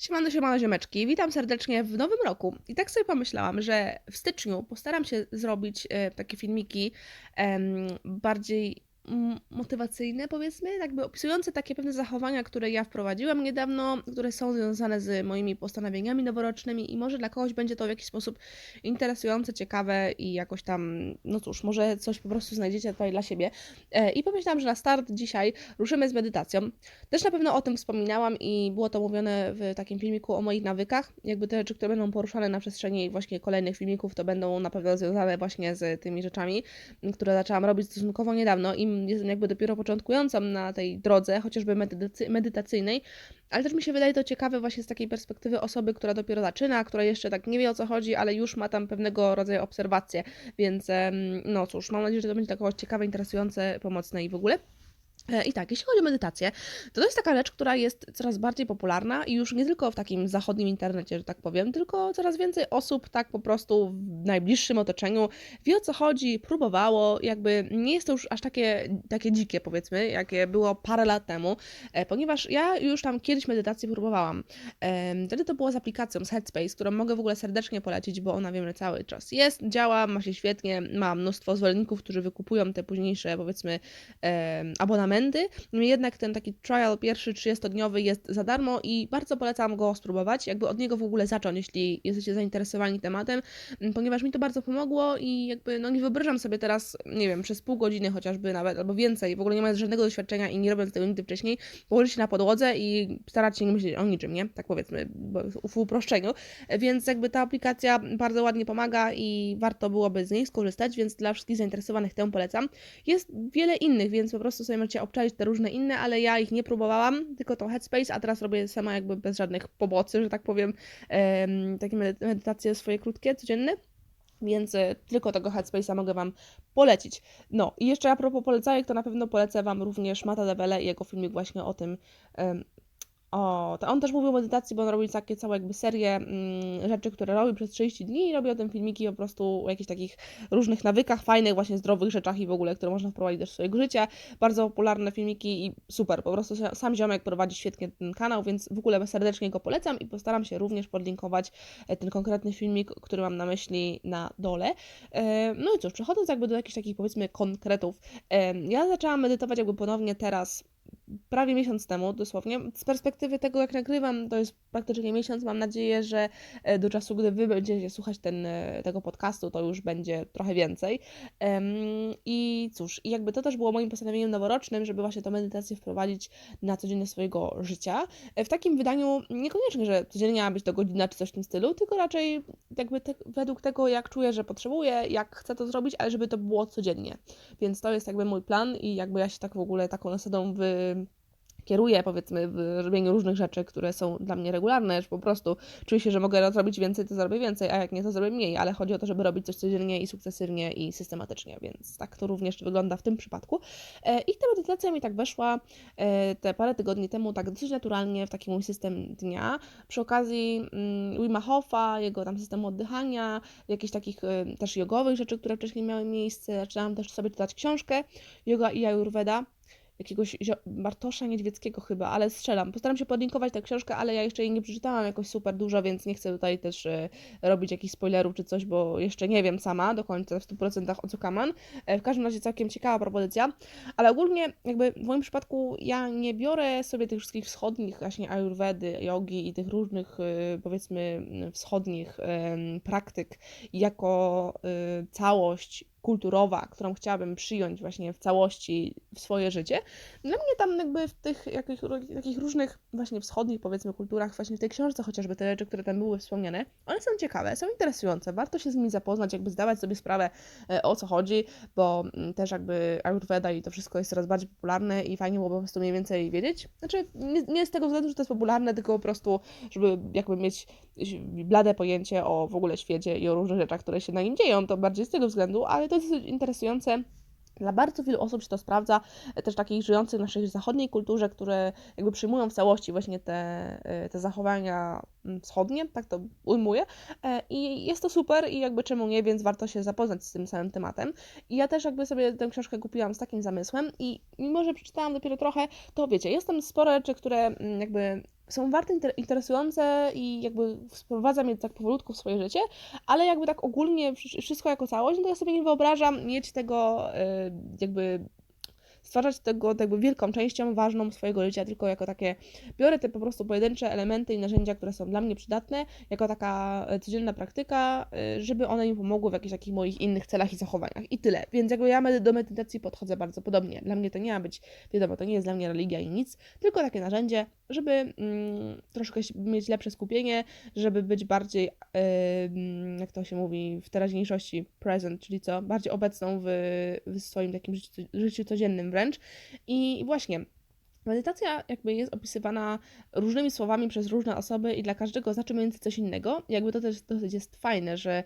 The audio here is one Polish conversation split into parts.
Siemano, siemano, ziomeczki. Witam serdecznie w nowym roku. I tak sobie pomyślałam, że w styczniu postaram się zrobić e, takie filmiki bardziej motywacyjne, powiedzmy, jakby opisujące takie pewne zachowania, które ja wprowadziłam niedawno, które są związane z moimi postanowieniami noworocznymi i może dla kogoś będzie to w jakiś sposób interesujące, ciekawe i jakoś tam, no cóż, może coś po prostu znajdziecie tutaj dla siebie. E, I pomyślałam, że na start dzisiaj ruszymy z medytacją. Też na pewno o tym wspominałam i było to mówione w takim filmiku o moich nawykach. Jakby te rzeczy, które będą poruszane na przestrzeni właśnie kolejnych filmików, to będą na pewno związane właśnie z tymi rzeczami, które zaczęłam robić stosunkowo niedawno i jestem jakby dopiero początkującą na tej drodze, chociażby medytacy- medytacyjnej, ale też mi się wydaje to ciekawe właśnie z takiej perspektywy osoby, która dopiero zaczyna, która jeszcze tak nie wie o co chodzi, ale już ma tam pewnego rodzaju obserwacje, więc no cóż, mam nadzieję, że to będzie dla kogoś ciekawe, interesujące, pomocne i w ogóle. E, I tak, jeśli chodzi o medytację, to to jest taka rzecz, która jest coraz bardziej popularna i już nie tylko w takim zachodnim internecie, że tak powiem, tylko coraz więcej osób tak po prostu w najbliższym otoczeniu wie o co chodzi, próbowało, jakby nie jest to już aż takie, takie dzikie powiedzmy, jakie było parę lat temu, e, ponieważ ja już tam kiedyś medytację próbowałam. Wtedy to było z aplikacją, z Headspace, którą mogę w ogóle serdecznie polecić, bo ona wiem, że cały czas jest, działa, ma się świetnie, ma mnóstwo zwolenników, którzy wykupują te późniejsze powiedzmy em, Niemniej jednak ten taki trial pierwszy 30-dniowy jest za darmo i bardzo polecam go spróbować, jakby od niego w ogóle zacząć, jeśli jesteście zainteresowani tematem, ponieważ mi to bardzo pomogło i jakby no nie wyobrażam sobie teraz, nie wiem, przez pół godziny chociażby nawet, albo więcej, w ogóle nie mając żadnego doświadczenia i nie robiąc tego nigdy wcześniej, położyć się na podłodze i starać się nie myśleć o niczym, nie? Tak powiedzmy, w uproszczeniu. Więc jakby ta aplikacja bardzo ładnie pomaga i warto byłoby z niej skorzystać, więc dla wszystkich zainteresowanych tę polecam. Jest wiele innych, więc po prostu sobie możecie obczaić te różne inne, ale ja ich nie próbowałam, tylko to Headspace, a teraz robię sama jakby bez żadnych pomocy, że tak powiem, em, takie medy- medytacje swoje krótkie, codzienne. Więc e, tylko tego Headspace'a mogę Wam polecić. No i jeszcze a propos polecajek, to na pewno polecę Wam również Mata Debele i jego filmik właśnie o tym, o, to on też mówił o medytacji, bo on robi takie całe jakby serię mm, rzeczy, które robi przez 30 dni i robi o tym filmiki po prostu o jakichś takich różnych nawykach, fajnych, właśnie zdrowych rzeczach i w ogóle, które można wprowadzić w swojego życia. Bardzo popularne filmiki i super, po prostu sam ziomek prowadzi świetnie ten kanał, więc w ogóle serdecznie go polecam i postaram się również podlinkować e, ten konkretny filmik, który mam na myśli na dole. E, No i cóż, przechodząc jakby do jakichś takich powiedzmy konkretów, e, ja zaczęłam medytować jakby ponownie teraz prawie miesiąc temu, dosłownie. Z perspektywy tego, jak nagrywam, to jest praktycznie miesiąc. Mam nadzieję, że e, do czasu, gdy Wy będziecie słuchać ten, e, tego podcastu, to już będzie trochę więcej. I cóż, i jakby to też było moim postanowieniem noworocznym, żeby właśnie tę medytację wprowadzić na codzienność swojego życia. E, W takim wydaniu niekoniecznie, że codziennie miała być to godzina czy coś w tym stylu, tylko raczej jakby te, według tego, jak czuję, że potrzebuję, jak chcę to zrobić, ale żeby to było codziennie. Więc to jest jakby mój plan i jakby ja się tak w ogóle taką zasadą wy kieruję, powiedzmy, w robieniu różnych rzeczy, które są dla mnie regularne, że po prostu czuję się, że mogę zrobić więcej, to zrobię więcej, a jak nie, to zrobię mniej, ale chodzi o to, żeby robić coś codziennie i sukcesywnie i systematycznie, więc tak to również wygląda w tym przypadku. E, I ta medytacja mi tak weszła e, te parę tygodni temu tak dosyć naturalnie w taki mój system dnia. Przy okazji mm, Wima Hofa, jego tam systemu oddychania, jakichś takich e, też jogowych rzeczy, które wcześniej miały miejsce. Zaczynałam też sobie czytać książkę Yoga i Ayurveda jakiegoś Bartosza Niedźwieckiego chyba, ale strzelam. Postaram się podlinkować tę książkę, ale ja jeszcze jej nie przeczytałam jakoś super dużo, więc nie chcę tutaj też e, robić jakichś spoilerów czy coś, bo jeszcze nie wiem sama do końca w 100% o co kaman. E, w każdym razie całkiem ciekawa propozycja, ale ogólnie jakby w moim przypadku ja nie biorę sobie tych wszystkich wschodnich właśnie ayurvedy, jogi i tych różnych e, powiedzmy wschodnich praktyk jako całość kulturowa, którą chciałabym przyjąć właśnie w całości w swoje życie. Dla mnie tam jakby w tych jakich, różnych właśnie wschodnich powiedzmy kulturach, właśnie w tej książce chociażby te rzeczy, które tam były wspomniane, one są ciekawe, są interesujące, warto się z nimi zapoznać, jakby zdawać sobie sprawę e, o co chodzi, bo mm, też jakby Ayurveda i to wszystko jest coraz bardziej popularne i fajnie byłoby po prostu mniej więcej wiedzieć. Znaczy nie, nie z tego względu, że to jest popularne, tylko po prostu, żeby jakby mieć blade pojęcie o w ogóle świecie i o różnych rzeczach, które się na nim dzieją, to bardziej z tego względu, ale to jest dosyć interesujące. Dla bardzo wielu osób się to sprawdza, e, też takich żyjących w naszej zachodniej kulturze, które jakby przyjmują w całości właśnie te, e, te zachowania mm, wschodnie, tak to ujmuję. E, I jest to super i jakby czemu nie, więc warto się zapoznać z tym samym tematem. I ja też jakby sobie tę książkę kupiłam z takim zamysłem i mimo, że przeczytałam dopiero trochę, to wiecie, jest tam sporo rzeczy, które mm, jakby są warte, inter- interesujące i jakby wprowadzam je tak powolutku w swoje życie, ale jakby tak ogólnie wszystko jako całość, no to ja sobie nie wyobrażam mieć tego y, jakby stwarzać tego jakby wielką częścią ważną swojego życia, tylko jako takie, biorę te po prostu pojedyncze elementy i narzędzia, które są dla mnie przydatne, jako taka e, codzienna praktyka, e, żeby one mi pomogły w jakichś takich moich innych celach i zachowaniach. I tyle. Więc jakby ja do medytacji podchodzę bardzo podobnie. Dla mnie to nie ma być, wiadomo, to nie jest dla mnie religia i nic, tylko takie narzędzie, żeby mm, troszkę mieć lepsze skupienie, żeby być bardziej, yy, jak to się mówi, w teraźniejszości present, czyli co, bardziej obecną w, w swoim takim życiu, życiu codziennym wręcz. I właśnie Medytacja jakby jest opisywana różnymi słowami przez różne osoby i dla każdego znaczy między coś innego. Jakby to też dosyć jest fajne, że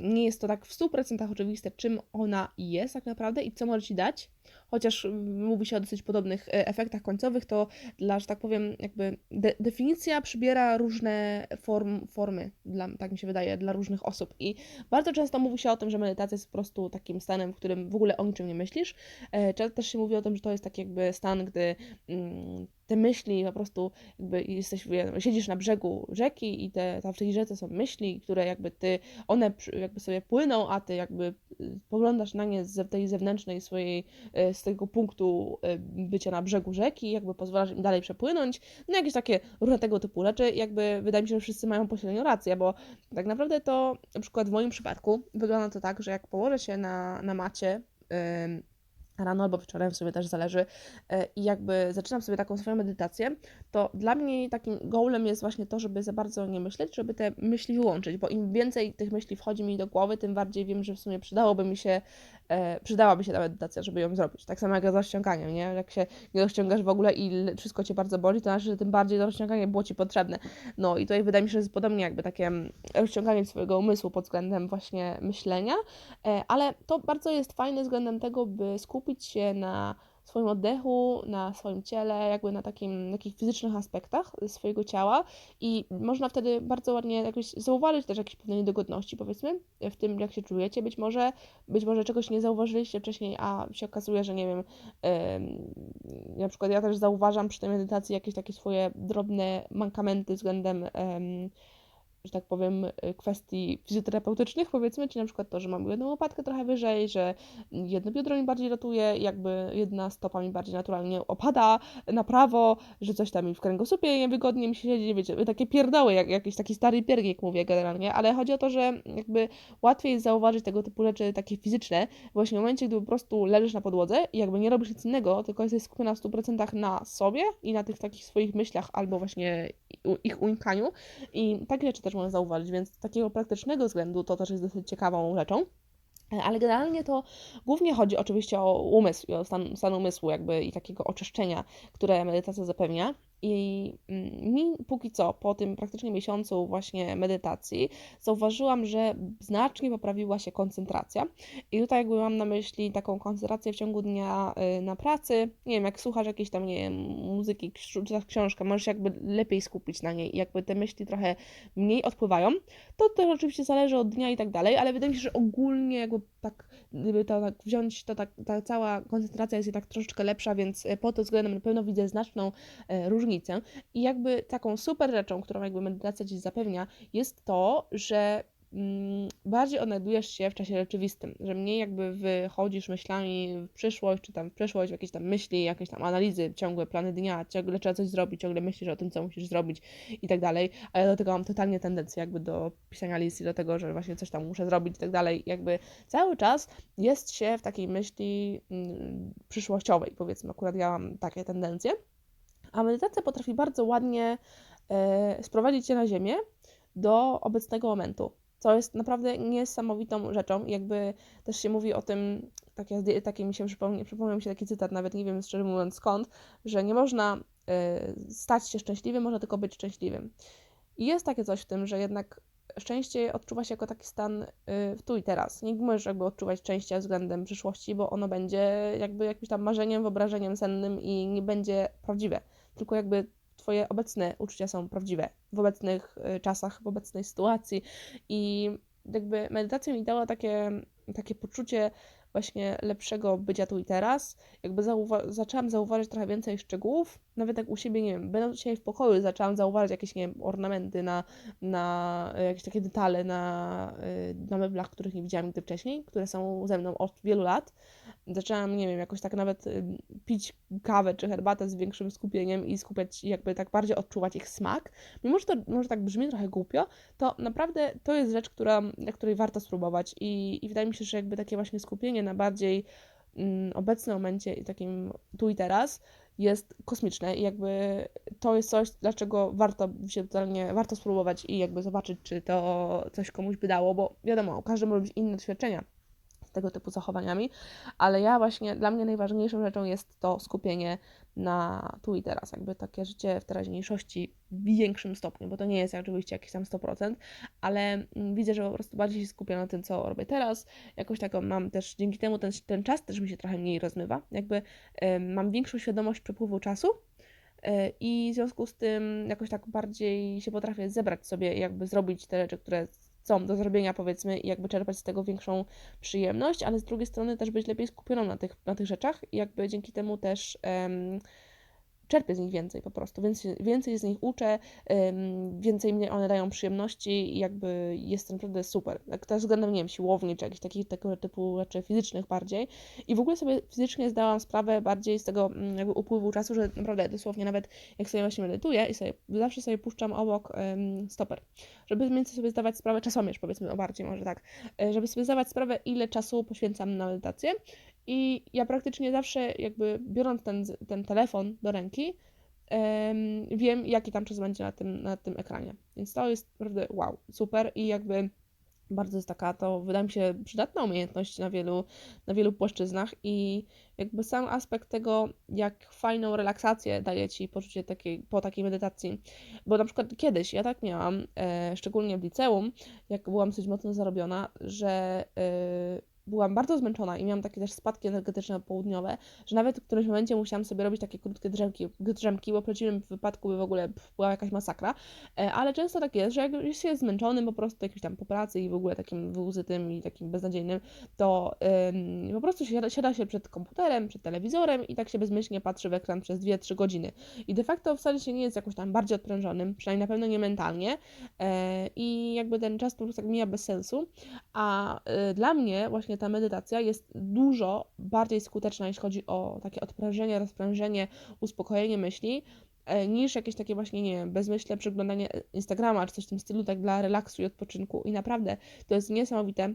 nie jest to tak w 100% oczywiste, czym ona jest tak naprawdę i co może Ci dać chociaż mówi się o dosyć podobnych e, efektach końcowych, to dla, że tak powiem, jakby de definicja przybiera różne form, formy, dla, tak mi się wydaje, dla różnych osób. I bardzo często mówi się o tym, że medytacja jest po prostu takim stanem, w którym w ogóle o niczym nie myślisz. E, też się mówi o tym, że to jest taki jakby stan, gdy mm, te myśli po prostu jakby jesteś, siedzisz na brzegu rzeki i te, tam w tej rzece są myśli, które jakby ty, one jakby sobie płyną, a ty jakby y, poglądasz na nie z tej zewnętrznej swojej, y, z tego punktu y, bycia na brzegu rzeki, jakby pozwalasz im dalej przepłynąć, no jakieś takie różne tego typu rzeczy, jakby wydaje mi się, że wszyscy mają pośrednią rację, bo tak naprawdę to na przykład w moim przypadku wygląda to tak, że jak położę się na, na macie, rano albo wieczorem, w sumie też zależy, e, i jakby zaczynam sobie taką swoją medytację, to dla mnie takim goalem jest właśnie to, żeby za bardzo nie myśleć, żeby te myśli wyłączyć, bo im więcej tych myśli wchodzi mi do głowy, tym bardziej wiem, że w sumie przydałoby mi się, e, przydałaby się ta medytacja, żeby ją zrobić. Tak samo jak z rozciąganiem, nie? Jak się nie rozciągasz w ogóle i wszystko Cię bardzo boli, to znaczy, że tym bardziej to rozciąganie było Ci potrzebne. No i tutaj wydaje mi się, że jest podobnie jakby takie mm, rozciąganie swojego umysłu pod względem właśnie myślenia, e, ale to bardzo jest fajne względem tego, by skupić skupić się na swoim oddechu, na swoim ciele, jakby na takim, takich fizycznych aspektach swojego ciała i można wtedy bardzo ładnie jakoś zauważyć też jakieś pewne niedogodności, powiedzmy, w tym, jak się czujecie. Być może, być może czegoś nie zauważyliście wcześniej, a się okazuje, że nie wiem, yy, na przykład ja też zauważam przy tej medytacji jakieś takie swoje drobne mankamenty względem yy, że tak powiem, y, kwestii fizjoterapeutycznych, powiedzmy, czy na przykład to, że mam jedną łopatkę trochę wyżej, że jedno biodro mi bardziej ratuje, jakby jedna stopa mi bardziej naturalnie opada na prawo, że coś tam mi w kręgosłupie niewygodnie mi się siedzi, wiecie, takie pierdoły, jak jakiś taki stary piernik mówię generalnie, ale chodzi o to, że jakby łatwiej jest zauważyć tego typu rzeczy takie fizyczne, właśnie w momencie, gdy po prostu leżysz na podłodze i jakby nie robisz nic innego, tylko jesteś skupiona w 100% na sobie i na tych takich swoich myślach albo właśnie ich unikaniu i takie rzeczy też można zauważyć, więc z takiego praktycznego względu to też jest dosyć ciekawą rzeczą. Ale generalnie to głównie chodzi oczywiście o umysł, o stan, stan umysłu jakby i takiego oczyszczenia, które medytacja zapewnia. I mm, mi póki co, po tym praktycznie miesiącu właśnie medytacji, zauważyłam, że znacznie poprawiła się koncentracja. I tutaj jakby mam na myśli taką koncentrację w ciągu dnia y, na pracy. Nie wiem, jak słuchasz jakiejś tam, nie wiem, muzyki, czytasz książkę, możesz jakby lepiej skupić na niej. Jakby te myśli trochę mniej odpływają. To też oczywiście zależy od dnia i tak dalej, ale wydaje mi się, że ogólnie jakby tak, gdyby to tak wziąć, to tak, ta cała koncentracja jest jednak troszeczkę lepsza, więc y, pod tym względem na pewno widzę znaczną y, różnicę różnicę. I jakby taką super rzeczą, którą jakby medytacja Ci zapewnia, jest to, że mm, bardziej odnajdujesz się w czasie rzeczywistym, że mniej jakby wychodzisz myślami w przyszłość, czy tam w przeszłość, w jakieś tam myśli, jakieś tam analizy, ciągłe plany dnia, ciągle trzeba coś zrobić, ciągle myślisz o tym, co musisz zrobić i tak dalej, a ja do tego mam totalnie tendencję jakby do pisania listy, do tego, że właśnie coś tam muszę zrobić i tak dalej, jakby cały czas jest się w takiej myśli mm, przyszłościowej, powiedzmy, akurat ja mam takie tendencje, a medytacja potrafi bardzo ładnie e, sprowadzić cię na ziemię do obecnego momentu, co jest naprawdę niesamowitą rzeczą. Jakby też się mówi o tym, takie, takie mi się przypomnie, przypomniał mi się taki cytat, nawet nie wiem szczerze mówiąc skąd, że nie można e, stać się szczęśliwym, można tylko być szczęśliwym. I jest takie coś w tym, że jednak szczęście odczuwa się jako taki stan y, w tu i teraz. Nie możesz jakby odczuwać szczęścia względem przyszłości, bo ono będzie jakby jakimś tam marzeniem, wyobrażeniem sennym i nie będzie prawdziwe tylko jakby Twoje obecne uczucia są prawdziwe w obecnych y, czasach, w obecnej sytuacji. I jakby medytacja mi dała takie, takie poczucie właśnie lepszego bycia tu i teraz. Jakby zauwa- zaczęłam zauważyć trochę więcej szczegółów, nawet jak u siebie, nie wiem, będąc dzisiaj w pokoju, zaczęłam zauważyć jakieś, nie wiem, ornamenty na, na e, jakieś takie detale na, e, na meblach, których nie widziałam nigdy wcześniej, które są ze mną od wielu lat. Zaczęłam, nie wiem, jakoś tak nawet pić kawę czy herbatę z większym skupieniem i skupiać, jakby tak bardziej odczuwać ich smak. Mimo, że to może tak brzmi trochę głupio, to naprawdę to jest rzecz, która, na której warto spróbować i, i wydaje mi się, że jakby takie właśnie skupienie na bardziej mm, obecnym momencie i takim tu i teraz jest kosmiczne i jakby to jest coś, dlaczego warto się totalnie, warto spróbować i jakby zobaczyć, czy to coś komuś by dało, bo wiadomo, każdy może mieć inne doświadczenia tego typu zachowaniami, ale ja właśnie, dla mnie najważniejszą rzeczą jest to skupienie na tu i teraz, jakby takie życie w teraźniejszości w większym stopniu, bo to nie jest oczywiście jakieś tam 100%, ale mm, widzę, że po prostu bardziej się skupiam na tym, co robię teraz, jakoś taką mam też, dzięki temu ten, ten czas też mi się trochę mniej rozmywa, jakby y, mam większą świadomość przepływu czasu, y, i w związku z tym jakoś tak bardziej się potrafię zebrać sobie, jakby zrobić te rzeczy, które są do zrobienia, powiedzmy, i jakby czerpać z tego większą przyjemność, ale z drugiej strony też być lepiej skupioną na tych, na tych rzeczach i jakby dzięki temu też um, czerpię z nich więcej po prostu, więcej, więcej z nich uczę, więcej mnie one dają przyjemności i jakby jest to naprawdę super. Tak też względem, nie wiem, siłowni czy jakichś takich tego typu rzeczy fizycznych bardziej. I w ogóle sobie fizycznie zdałam sprawę bardziej z tego mm, jakby upływu czasu, że naprawdę dosłownie nawet jak sobie właśnie medytuję i sobie zawsze sobie puszczam obok um, stoper, żeby więcej sobie zdawać sprawę, czasomierz powiedzmy o bardziej może tak, e, żeby sobie zdawać sprawę ile czasu poświęcam na medytację i ja praktycznie zawsze, jakby biorąc ten, ten telefon do ręki, wiem, jaki tam czas będzie na tym, na tym ekranie. Więc to jest naprawdę wow, super i jakby bardzo jest taka, to wydaje mi się przydatna umiejętność na wielu, na wielu płaszczyznach i jakby sam aspekt tego, jak fajną relaksację daje Ci poczucie takiej, po takiej medytacji, bo na przykład kiedyś ja tak miałam, e, szczególnie w liceum, jak byłam dosyć mocno zarobiona, że e, byłam bardzo zmęczona i miałam takie też spadki energetyczne południowe, że nawet w którymś momencie musiałam sobie robić takie krótkie drzemki, drzemki bo w przeciwnym wypadku by w ogóle była jakaś masakra, e, ale często tak jest, że jak już się jest zmęczonym po prostu jakimś tam po pracy i w ogóle takim wyuzytym i takim beznadziejnym, to ym, po prostu siada, siada się przed komputerem, przed telewizorem i tak się bezmyślnie patrzy w ekran przez 2-3 godziny. I de facto wcale się nie jest jakoś tam bardziej odprężonym, przynajmniej na pewno nie mentalnie. Yy, i jakby ten czas po prostu tak mija bez sensu, a yy, dla mnie właśnie właśnie ta medytacja jest dużo bardziej skuteczna, jeśli chodzi o takie odprężenie, rozprężenie, uspokojenie myśli, e, niż jakieś takie właśnie, nie wiem, bezmyślne przeglądanie Instagrama czy coś w tym stylu, tak dla relaksu i odpoczynku. I naprawdę to jest niesamowite,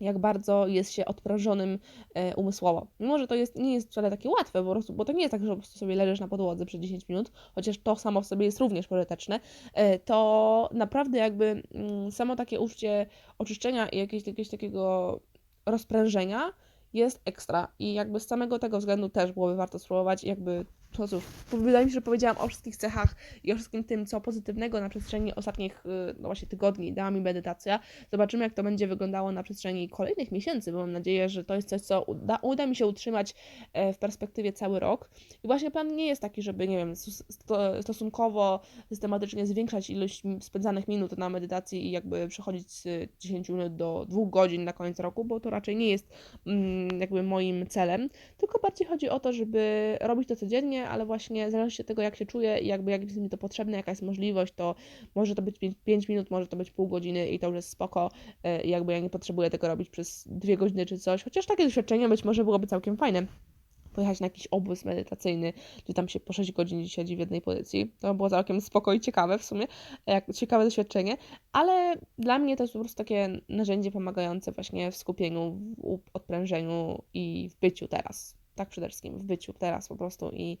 jak bardzo jest się odprężonym e, umysłowo. Mimo, że to jest, nie jest wcale takie łatwe, po prostu, bo to nie jest tak, że po prostu sobie leżysz na podłodze przez 10 minut, chociaż to samo w sobie jest również pożyteczne, e, to naprawdę jakby mm, samo takie uczucie oczyszczenia i jakiegoś, jakiegoś takiego rozprężenia jest ekstra i jakby z samego tego względu też byłoby warto spróbować jakby to cóż, wydaje mi się, że powiedziałam o wszystkich cechach i o wszystkim tym, co pozytywnego na przestrzeni ostatnich y, no właśnie tygodni dała mi medytacja. Zobaczymy, jak to będzie wyglądało na przestrzeni kolejnych miesięcy, bo mam nadzieję, że to jest coś, co uda, uda mi się utrzymać e, w perspektywie cały rok. I właśnie plan nie jest taki, żeby, nie wiem, stosunkowo systematycznie zwiększać ilość spędzanych minut na medytacji i jakby przechodzić z 10 minut do 2 godzin na koniec roku, bo to raczej nie jest mm, jakby moim celem, tylko bardziej chodzi o to, żeby robić to codziennie, ale właśnie zależy od tego, jak się czuję i jakby jak jest mi to potrzebne, jaka jest możliwość, to może to być 5 minut, może to być pół godziny i to już jest spoko. E, I jakby ja nie potrzebuję tego robić przez dwie godziny czy coś, chociaż takie doświadczenie być może byłoby całkiem fajne pojechać na jakiś obóz medytacyjny, gdzie tam się po 6 godzin siedzi w jednej pozycji. To było całkiem spoko i ciekawe w sumie, jak ciekawe doświadczenie, ale dla mnie to jest po prostu takie narzędzie pomagające właśnie w skupieniu, w odprężeniu i w byciu teraz tak przede wszystkim w byciu teraz po prostu i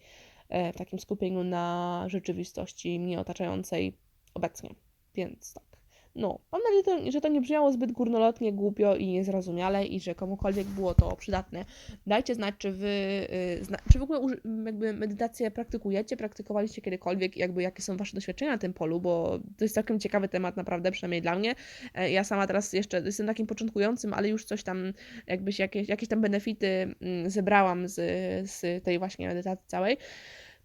e, w takim skupieniu na rzeczywistości mnie otaczającej obecnie. Więc tak. No, mam nadzieję, że to nie brzmiało zbyt górnolotnie, głupio i niezrozumiale i że komukolwiek było to przydatne. Dajcie znać, czy wy, y, czy w ogóle jakby medytację praktykujecie, praktykowaliście kiedykolwiek, jakby jakie są wasze doświadczenia na tym polu, bo to jest całkiem ciekawy temat naprawdę, przynajmniej dla mnie. E, ja sama teraz jeszcze jestem takim początkującym, ale już coś tam, jakbyś jakieś, jakieś tam benefity mm, zebrałam z, z tej właśnie medytacji całej.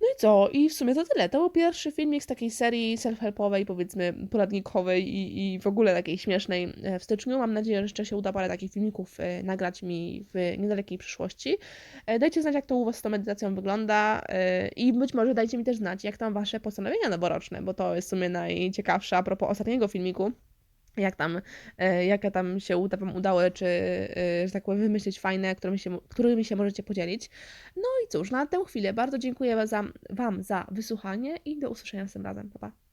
No i co? I w sumie to tyle. To był pierwszy filmik z takiej serii self-helpowej, powiedzmy poradnikowej i, i w ogóle takiej śmiesznej e, w styczniu. Mam nadzieję, że jeszcze się uda parę takich filmików e, nagrać mi w niedalekiej przyszłości. E, Dajcie znać, jak to u Was z tą medytacją wygląda i być może dajcie mi też znać, jak tam Wasze postanowienia noworoczne, bo to jest w sumie najciekawsze a propos ostatniego filmiku. Jak tam, e, jakie tam się uda, Wam udały, czy, e, że tak powiem, wymyślić fajne, którymi się, którymi się możecie podzielić. No i cóż, na tę chwilę bardzo dziękuję za, Wam za wysłuchanie i do usłyszenia tym razem. Pa, pa.